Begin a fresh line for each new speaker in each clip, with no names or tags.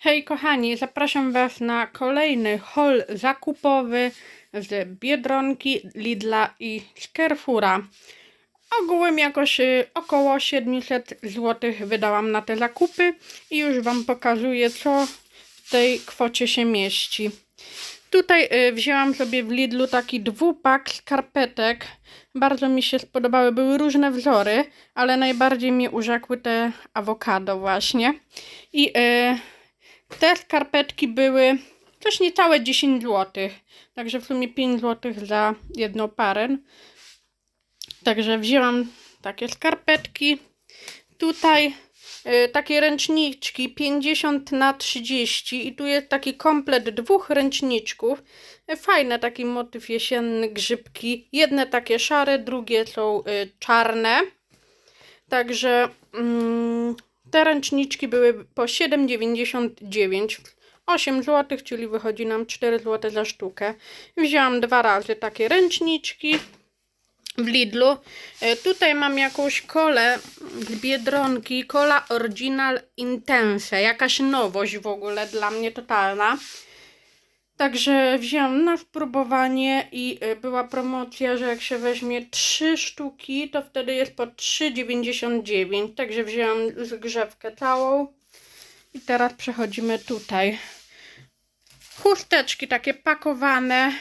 Hej kochani, zapraszam Was na kolejny haul zakupowy z Biedronki, Lidla i z Carrefoura. Ogółem jakoś y, około 700 zł wydałam na te zakupy i już Wam pokazuję co w tej kwocie się mieści. Tutaj y, wzięłam sobie w Lidlu taki dwupak skarpetek. Bardzo mi się spodobały, były różne wzory, ale najbardziej mnie urzekły te awokado właśnie. I y, te skarpetki były coś niecałe 10 zł. Także w sumie 5 zł za jedną parę. Także wzięłam takie skarpetki. Tutaj y, takie ręczniczki 50 na 30 i tu jest taki komplet dwóch ręczniczków. Y, Fajne taki motyw jesienny, grzybki. Jedne takie szare, drugie są y, czarne. Także mm, te ręczniczki były po 7,99. 8 zł, czyli wychodzi nam 4 zł za sztukę. Wzięłam dwa razy takie ręczniczki w Lidlu. E, Tutaj mam jakąś kolę z Biedronki, Cola Original Intense. Jakaś nowość w ogóle dla mnie totalna. Także wziąłem na spróbowanie i y, była promocja, że jak się weźmie 3 sztuki, to wtedy jest po 3,99. Także wziąłem zgrzewkę całą. I teraz przechodzimy tutaj. Chusteczki takie pakowane,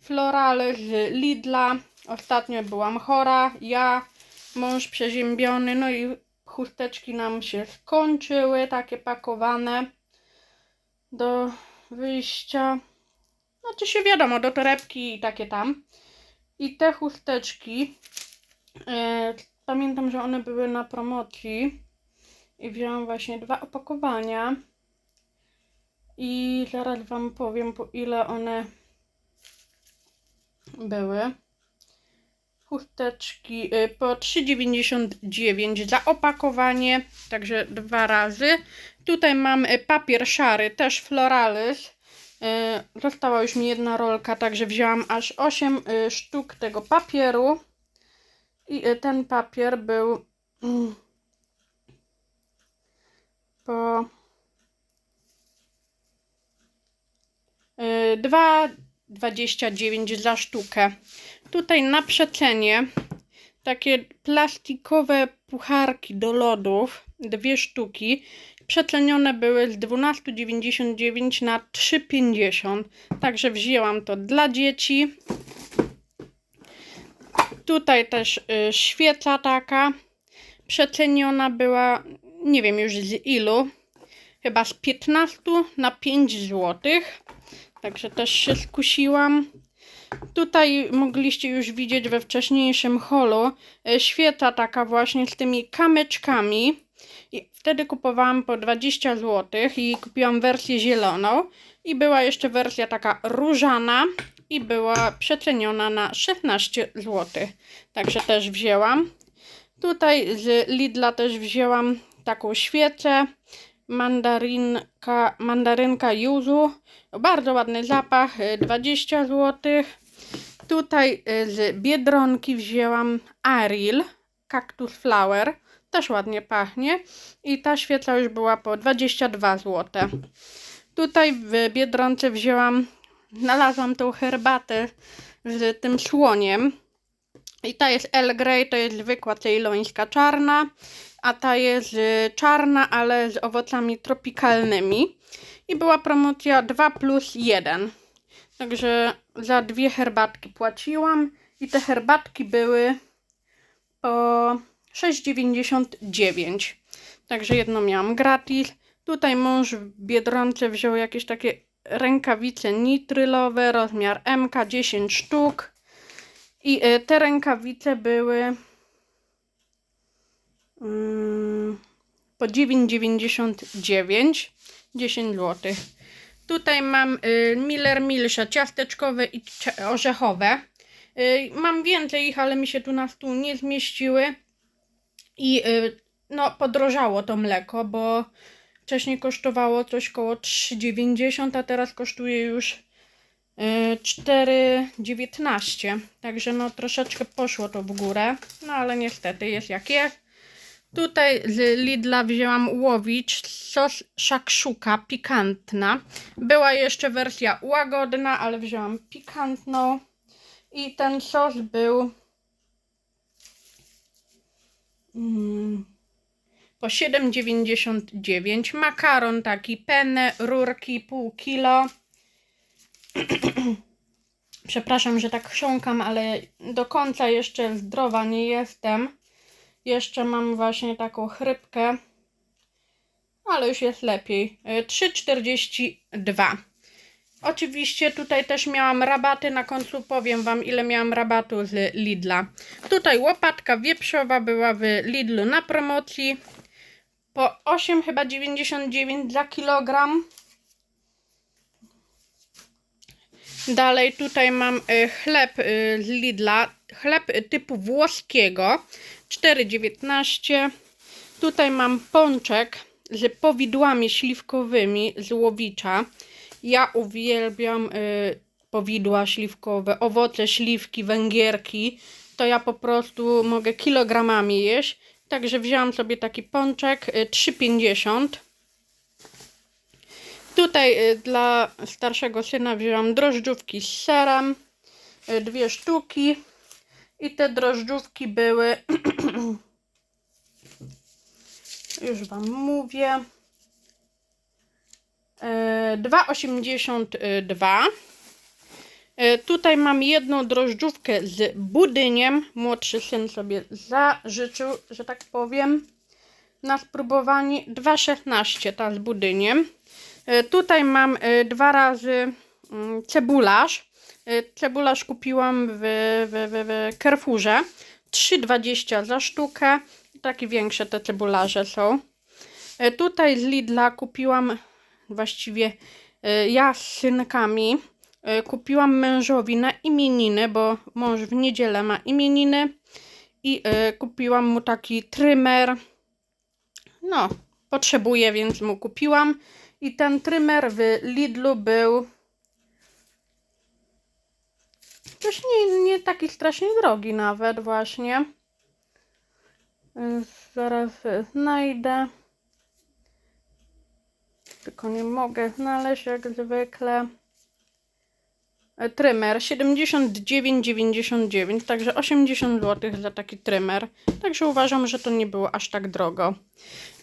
florale z Lidla. Ostatnio byłam chora, ja, mąż przeziębiony, no i chusteczki nam się skończyły, takie pakowane do wyjścia. Znaczy się wiadomo, do torebki i takie tam. I te chusteczki, e, pamiętam, że one były na promocji i wziąłam właśnie dwa opakowania. I zaraz Wam powiem, po ile one były. Chusteczki y, po 3,99 za opakowanie, także dwa razy. Tutaj mam y, papier szary, też Floralis. Y, Została już mi jedna rolka, także wzięłam aż 8 y, sztuk tego papieru. I y, ten papier był mm, po y, 2,29 za sztukę. Tutaj na przecenie takie plastikowe pucharki do lodów, dwie sztuki. Przecenione były z 12,99 na 3,50. Także wzięłam to dla dzieci. Tutaj też y, świeca taka. Przeceniona była, nie wiem już z ilu, chyba z 15 na 5 zł. Także też się skusiłam. Tutaj mogliście już widzieć we wcześniejszym holu e, świeca taka właśnie z tymi kamyczkami. I wtedy kupowałam po 20 zł i kupiłam wersję zieloną. I była jeszcze wersja taka różana i była przeceniona na 16 zł. Także też wzięłam. Tutaj z Lidla też wzięłam taką świecę. Mandarynka, mandarynka yuzu. Bardzo ładny zapach, y, 20 zł. Tutaj y, z Biedronki wzięłam Aril Cactus Flower. Też ładnie pachnie. I ta świeca już była po 22 zł. Tutaj w Biedronce wzięłam, znalazłam tą herbatę z tym słoniem. I ta jest El Grey, to jest zwykła cejlońska czarna, a ta jest y, czarna, ale z owocami tropikalnymi. I była promocja 2 plus 1. Także za dwie herbatki płaciłam i te herbatki były po 6,99. Także jedno miałam gratis. Tutaj mąż w Biedronce wziął jakieś takie rękawice nitrylowe, rozmiar MK 10 sztuk. I y, te rękawice były mm, po 9,99 10 zł. Tutaj mam y, Miller Milsza ciasteczkowe i orzechowe. Y, mam więcej ich, ale mi się tu na stół nie zmieściły. I y, no podrożało to mleko, bo wcześniej kosztowało coś koło 3,90, a teraz kosztuje już y, 4,19. Także no troszeczkę poszło to w górę. No ale niestety jest jak jest. Tutaj z Lidla wzięłam łowicz, sos szakszuka, pikantna. Była jeszcze wersja łagodna, ale wzięłam pikantną. I ten sos był po 7,99. Makaron taki penne, rurki, pół kilo. Przepraszam, że tak chrząkam, ale do końca jeszcze zdrowa nie jestem. Jeszcze mam właśnie taką chrypkę, ale już jest lepiej. Y, 3,42. Oczywiście tutaj też miałam rabaty, na końcu powiem Wam ile miałam rabatu z Lidla. Tutaj łopatka wieprzowa była w Lidlu na promocji po 8 chyba 99 za kilogram. Dalej tutaj mam y, chleb y, z Lidla, chleb typu włoskiego, 4,19. Tutaj mam pączek z powidłami śliwkowymi z Łowicza. Ja uwielbiam y, powidła śliwkowe, owoce śliwki, węgierki. To ja po prostu mogę kilogramami jeść. Także wzięłam sobie taki pączek y, 3,50. Tutaj y, dla starszego syna wzięłam drożdżówki z serem, y, dwie sztuki i te drożdżówki były, już Wam mówię, 2,82. Y, Tutaj mam jedną drożdżówkę z budyniem. Młodszy syn sobie zażyczył, że tak powiem, na spróbowanie 2,16 ta z budyniem. E, Tutaj mam e, dwa razy mm, cebularz. E, Cebularz kupiłam w, w, w, Carrefourze. 3,20 za sztukę. Takie większe te cebularze są. E, Tutaj z Lidla kupiłam właściwie e, ja z synkami. e, Kupiłam mężowi na imieniny, bo mąż w niedzielę ma imieniny. I e, kupiłam mu taki trymer. No, potrzebuję, więc mu kupiłam. I ten trymer w Lidlu był też nie, nie taki strasznie drogi nawet właśnie. Zaraz znajdę. Tylko nie mogę znaleźć jak zwykle. Trymer 79,99, także 80 zł za taki trymer. Także uważam, że to nie było aż tak drogo.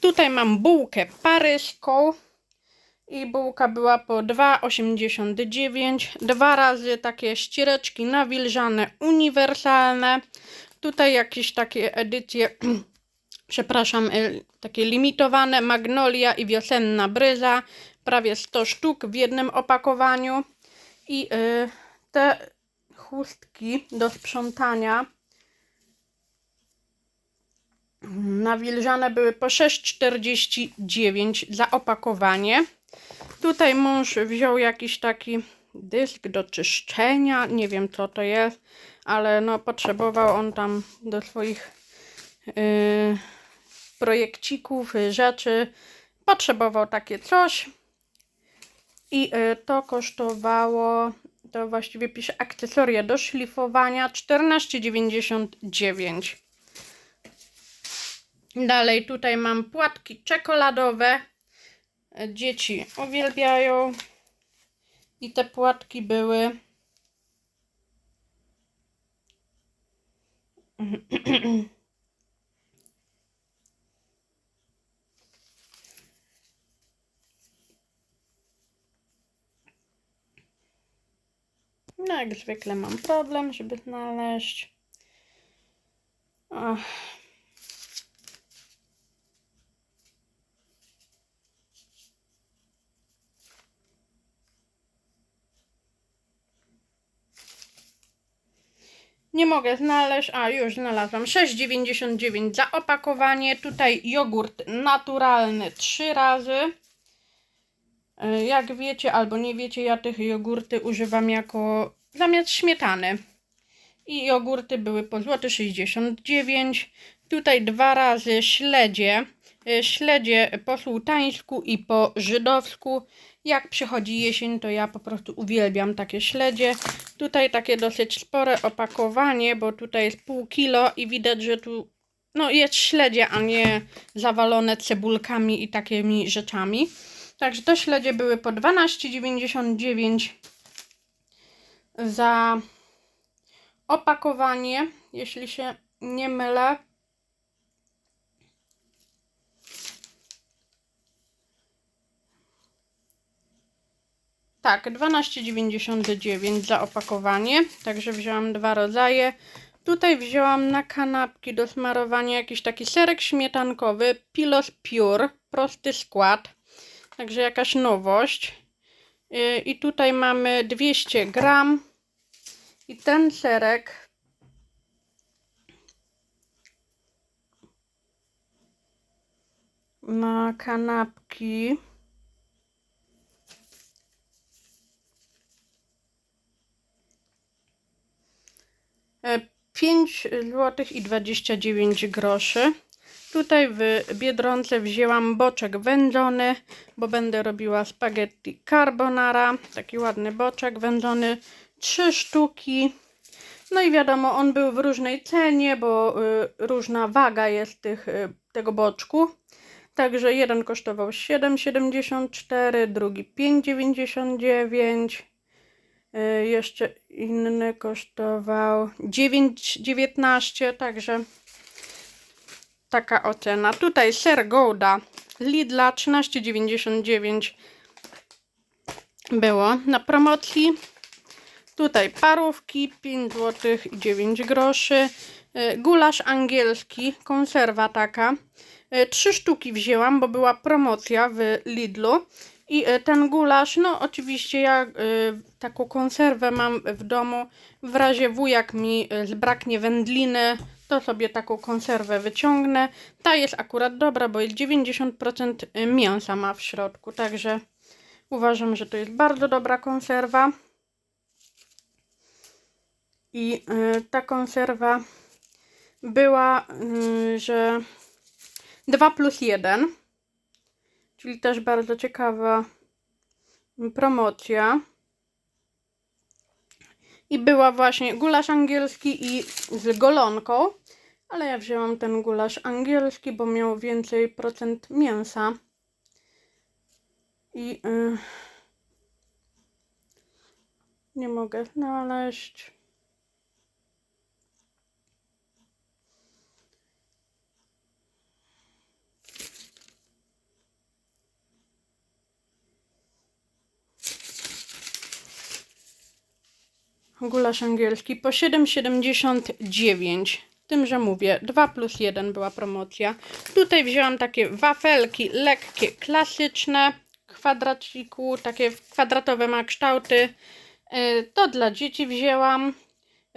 Tutaj mam bułkę paryską. I bułka była po 2,89. Dwa razy takie ściereczki nawilżane, uniwersalne. Tutaj jakieś takie edycje, przepraszam, y, takie limitowane. Magnolia i wiosenna bryza. Prawie 100 sztuk w jednym opakowaniu. I y, te chustki do sprzątania nawilżane były po 6,49 za opakowanie. Tutaj mąż wziął jakiś taki dysk do czyszczenia. Nie wiem co to jest, ale no potrzebował on tam do swoich yy, projekcików, y, rzeczy. Potrzebował takie coś. I yy, to kosztowało, to właściwie pisze akcesoria do szlifowania 14,99. Dalej tutaj mam płatki czekoladowe. Dzieci uwielbiają. I te płatki były. No, jak zwykle mam problem, żeby znaleźć. Ach. Nie mogę znaleźć. A, już znalazłam. 6,99 za opakowanie. Tutaj jogurt naturalny 3 razy. E, Jak wiecie albo nie wiecie, ja tych jogurty używam jako zamiast śmietany. I jogurty były po złoty 69. Tutaj dwa razy śledzie. E, Śledzie po sułtańsku i po żydowsku. Jak przychodzi jesień, to ja po prostu uwielbiam takie śledzie. Tutaj takie dosyć spore opakowanie, bo tutaj jest pół kilo i widać, że tu no jest śledzie, a nie zawalone cebulkami i takimi rzeczami. Także te śledzie były po 12,99 za opakowanie, jeśli się nie mylę. Tak, 12,99 za opakowanie, także wzięłam dwa rodzaje. Tutaj wzięłam na kanapki do smarowania jakiś taki serek śmietankowy, Pilos Pure, prosty skład, także jakaś nowość. Yy, I tutaj mamy 200 gram i ten serek na kanapki. E, 5 zł i 29 groszy. Tutaj w Biedronce wzięłam boczek wędzony, bo będę robiła spaghetti carbonara. Taki ładny boczek wędzony. 3 sztuki. No i wiadomo, on był w różnej cenie, bo y, różna waga jest tych, y, tego boczku. Także jeden kosztował 7,74, drugi 5,99. Y, jeszcze inny kosztował 9,19, także taka ocena. Tutaj ser Gouda Lidla 13,99 było na promocji. Tutaj parówki 5 zł i 9 groszy. Y, Gulasz angielski, konserwa taka. Y, Trzy sztuki wzięłam, bo była promocja w Lidlu. I e, ten gulasz, no oczywiście ja taką konserwę mam w domu. W razie wujak mi y, zbraknie wędliny, to sobie taką konserwę wyciągnę. Ta jest akurat dobra, bo jest 90% mięsa ma w środku, także uważam, że to jest bardzo dobra konserwa. I y, ta konserwa była, y, że 2 plus 1 czyli też bardzo ciekawa promocja. I była właśnie gulasz angielski i z golonką, ale ja wzięłam ten gulasz angielski, bo miał więcej procent mięsa. I yy, nie mogę znaleźć. Gulasz angielski po 7,79. Tym, że mówię, 2 plus 1 była promocja. Tutaj wzięłam takie wafelki lekkie, klasyczne, kwadraciku, takie kwadratowe ma kształty. Y, To dla dzieci wzięłam.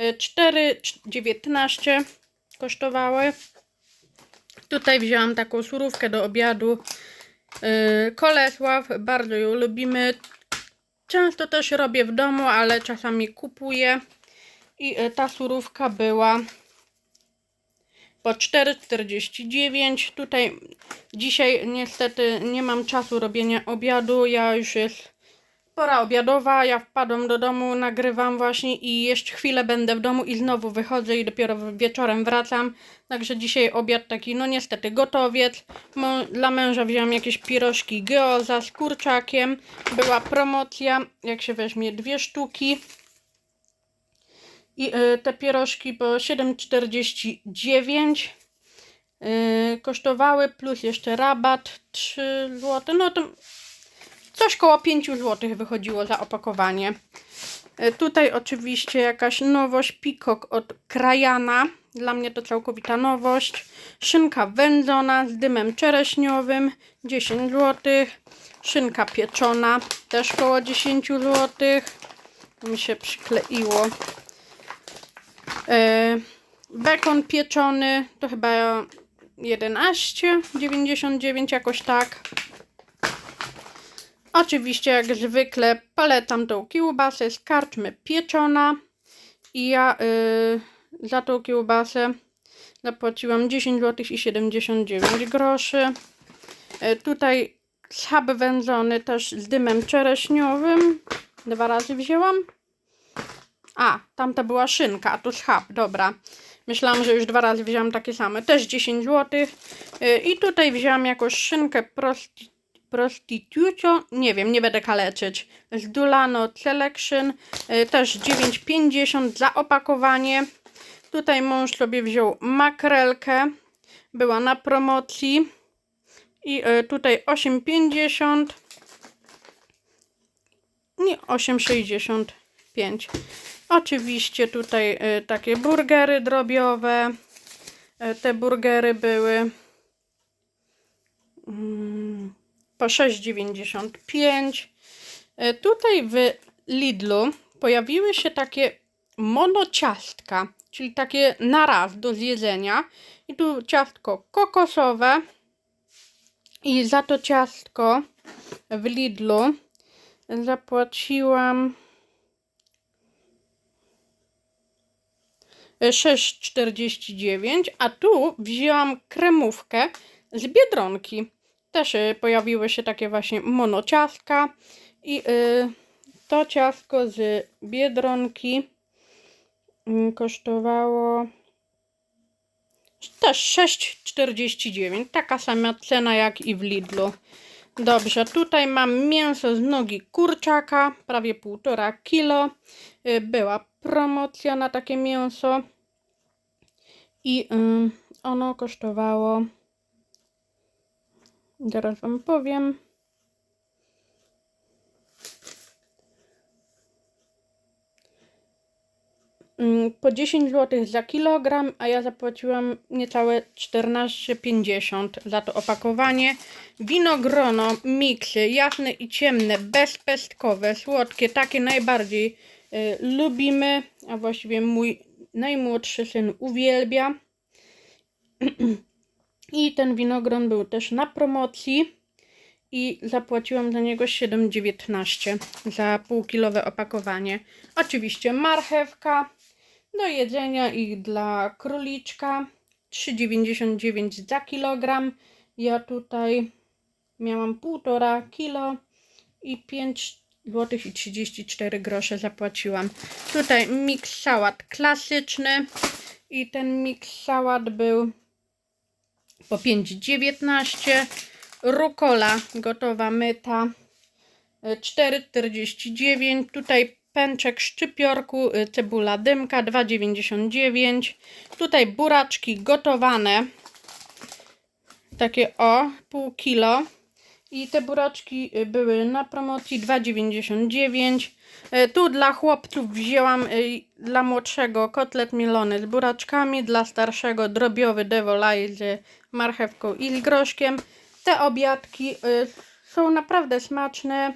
Y, 4,19 kosztowały. Tutaj wzięłam taką surówkę do obiadu. Y, Kolesław, bardzo ją lubimy. Często też robię w domu, ale czasami kupuję. I e, ta surówka była po 4,49. Tutaj dzisiaj niestety nie mam czasu robienia obiadu. Ja już jest pora obiadowa. Ja wpadłam do domu, nagrywam właśnie i jeszcze chwilę będę w domu i znowu wychodzę i dopiero wieczorem wracam. Także dzisiaj obiad taki, no niestety gotowiec. Mo dla męża wziąłem jakieś pirożki gyoza z kurczakiem. Była promocja, jak się weźmie dwie sztuki. I y, te pierożki po 7,49 y, kosztowały, plus jeszcze rabat 3 zł. No to coś koło 5 zł wychodziło za opakowanie. Y, tutaj oczywiście jakaś nowość, pikok od Krajana. Dla mnie to całkowita nowość. Szynka wędzona z dymem czereśniowym 10 zł. Szynka pieczona też koło 10 zł. Mi się przykleiło. E, Bekon pieczony to chyba 11,99 jakoś tak. Oczywiście jak zwykle polecam tą kiełbasę z karczmy pieczona i ja y, za tą kiełbasę zapłaciłam 10 zł i 79 groszy. Y, tutaj schab wędzony też z dymem czereśniowym. Dwa razy wzięłam. A, tamta była szynka, a tu schab, dobra. Myślałam, że już dwa razy wzięłam takie same. Też 10 zł. Y, I tutaj wzięłam jakąś szynkę prosti, Prostitucio. Nie wiem, nie będę kaleczyć. Z Dulano Selection. y, Też 9,50 za opakowanie. Tutaj mąż sobie wziął makrelkę. Była na promocji. I y, tutaj 8,50. Nie, 8,65. Oczywiście tutaj y, takie burgery drobiowe. Te burgery były mm, po 6,95. Y, tutaj w Lidlu pojawiły się takie monociastka, czyli takie na raz do zjedzenia. I tu ciastko kokosowe. I za to ciastko w Lidlu zapłaciłam 6,49, a tu wzięłam kremówkę z Biedronki. Też y, pojawiły się takie właśnie monociastka i y, to ciastko z Biedronki mm, kosztowało też 6,49. Taka sama cena jak i w Lidlu. Dobrze, tutaj mam mięso z nogi kurczaka, prawie 1,5 kilo. Y, Była promocja na takie mięso i ono kosztowało, zaraz Wam powiem, Mm, po 10 zł za kilogram, a ja zapłaciłam niecałe 14,50 za to opakowanie. Winogrono, miksy, jasne i ciemne, bezpestkowe, słodkie, takie najbardziej y, lubimy, a właściwie mój najmłodszy syn uwielbia. I ten winogron był też na promocji i zapłaciłam za niego 7,19 za półkilowe opakowanie. Oczywiście marchewka do jedzenia i dla króliczka 3,99 za kilogram. Ja tutaj miałam 1,5 kilo i 5 zł i 34 grosze zapłaciłam. Tutaj miks sałat klasyczny i ten miks sałat był po 5,19 rukola gotowa myta y, 4,49 tutaj pęczek szczypiorku y, cebula dymka 2,99 tutaj buraczki gotowane takie o pół kilo. I te buraczki y, były na promocji 2,99 Y, tu dla chłopców wzięłam dla młodszego kotlet mielony z buraczkami dla starszego drobiowy devolaj z marchewką i z groszkiem te obiadki y, są naprawdę smaczne.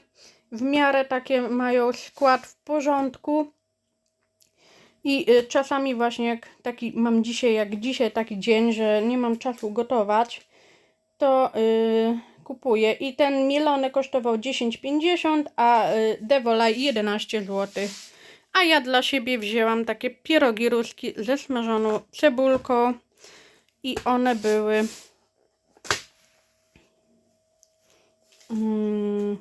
W miarę takie mają skład w porządku. I y, czasami właśnie jak taki mam dzisiaj, jak dzisiaj taki dzień, że nie mam czasu gotować, to y, kupuję. I ten mielony kosztował 10,50, a y, Devolaj 11 zł. A ja dla siebie wzięłam takie pierogi ruski ze smażoną cebulką i one były Mm.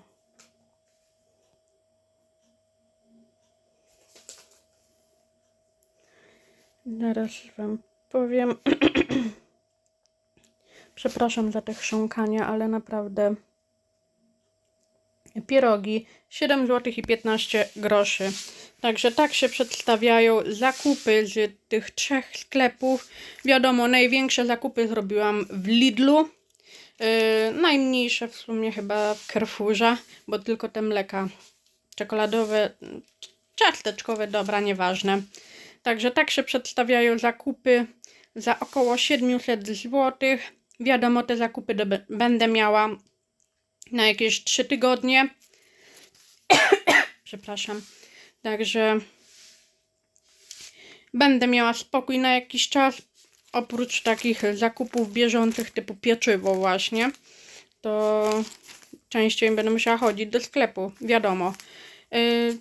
Zaraz Wam powiem. Przepraszam za te chrząkania, ale naprawdę pierogi 7 zł i 15 groszy. Także tak się przedstawiają zakupy z tych trzech sklepów. Wiadomo, największe zakupy zrobiłam w Lidlu. Yy, najmniejsze w sumie chyba w Carrefourze, bo tylko te mleka czekoladowe, ciasteczkowe, dobra, nieważne. Także tak się przedstawiają zakupy za około 700 zł. Wiadomo, te zakupy będę miała na jakieś 3 tygodnie. Przepraszam. Także będę miała spokój na jakiś czas. Oprócz takich zakupów bieżących typu pieczywo właśnie, to częściej będę musiała chodzić do sklepu, wiadomo. Yy,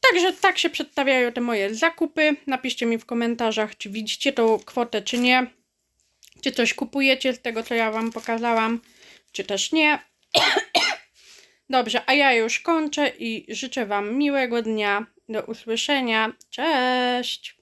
także tak się przedstawiają te moje zakupy. Napiszcie mi w komentarzach, czy widzicie tą kwotę, czy nie. Czy coś kupujecie z tego, co ja Wam pokazałam, czy też nie. Dobrze, a ja już kończę i życzę Wam miłego dnia. Do usłyszenia. Cześć!